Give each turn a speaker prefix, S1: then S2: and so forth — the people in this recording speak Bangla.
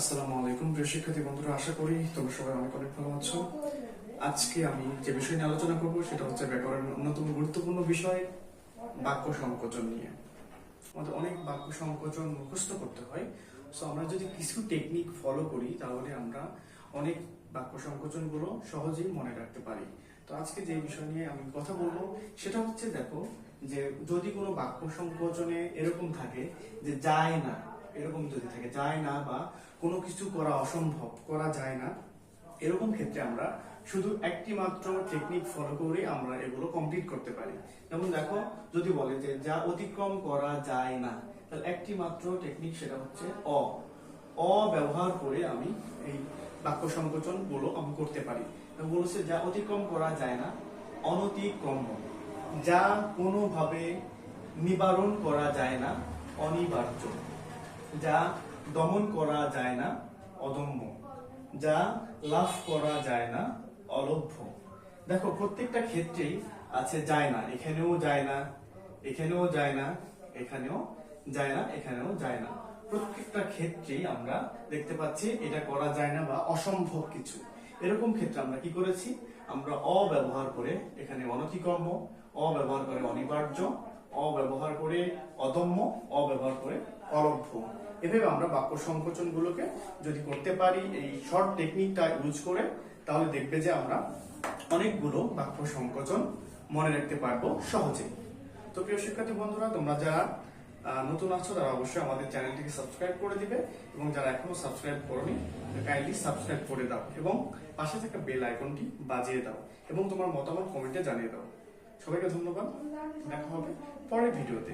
S1: আসসালামু আলাইকুম, প্রিয় শিক্ষার্থী বন্ধুরা, আশা করি তোমরা সবাই অনেক অনেক ভালো আছো। আজকে আমি যে বিষয় নিয়ে আলোচনা করব, সেটা হচ্ছে ব্যাকরণের অন্যতম গুরুত্বপূর্ণ বিষয়, বাক্য সংকোচন নিয়ে। আমাদের অনেক বাক্য সংকোচন মুখস্থ করতে হয়। সো আমরা যদি কিছু টেকনিক ফলো করি, তাহলে আমরা অনেক বাক্য সংকোচনগুলো সহজেই মনে রাখতে পারি। তো আজকে যে বিষয় নিয়ে আমি কথা বলব, সেটা হচ্ছে দেখো, যে যদি কোনো বাক্য সংকোচনে এরকম থাকে যে যায় না এরকম যদি থাকে, যায় না বা কোনো কিছু করা অসম্ভব, করা যায় না, এরকম ক্ষেত্রে আমরা শুধু একটি মাত্র টেকনিক ফলো করে আমরা এগুলো কমপ্লিট করতে পারি। যেমন দেখো, যদি বলে যে যা অতিক্রম করা যায় না, তাহলে একটি মাত্র টেকনিক সেটা হচ্ছে অ। অ ব্যবহার করে আমি এই বাক্য সংকোচনগুলো আমি করতে পারি। বলেছে যা অতিক্রম করা যায় না, অনতিক্রম্য। যা কোনোভাবে নিবারণ করা যায় না, অনিবার্য। যা দমন করা যায় না, অদম্য। যা লাভ করা যায় না, অলভ্য। দেখো, প্রত্যেকটা ক্ষেত্রেই আছে যায় না, এখানেও যায় না, এখানেও যায় না, এখানেও যায় না, এখানেও যায় না। প্রত্যেকটা ক্ষেত্রেই আমরা দেখতে পাচ্ছি এটা করা যায় না বা অসম্ভব কিছু। এরকম ক্ষেত্রে আমরা কি করেছি? আমরা অব্যবহার করে এখানে অনতিকর্ম, অব্যবহার করে অনিবার্য অ ব্যবহার করে অদম্য, অব্যবহার ব্যবহার করে অলভ্য এভাবে আমরা বাক্য সংকোচন গুলোকে যদি করতে পারি, এই শর্ট টেকনিকটা ইউজ করে, তাহলে দেখবে যে আমরা অনেকগুলো বাক্য সংকোচন মনে রাখতে পারব সহজে। তো প্রিয় শিক্ষার্থী বন্ধুরা, তোমরা যারা নতুন আছো, তারা অবশ্যই আমাদের চ্যানেলটিকে সাবস্ক্রাইব করে দিবে এবং যারা এখনও সাবস্ক্রাইব করনি কাইন্ডলি সাবস্ক্রাইব করে দাও এবং পাশে থাকা বেল আইকনটি বাজিয়ে দাও এবং তোমার মতামত কমেন্টে জানিয়ে দাও। সবাইকে ধন্যবাদ। দেখা হবে পরের ভিডিওতে।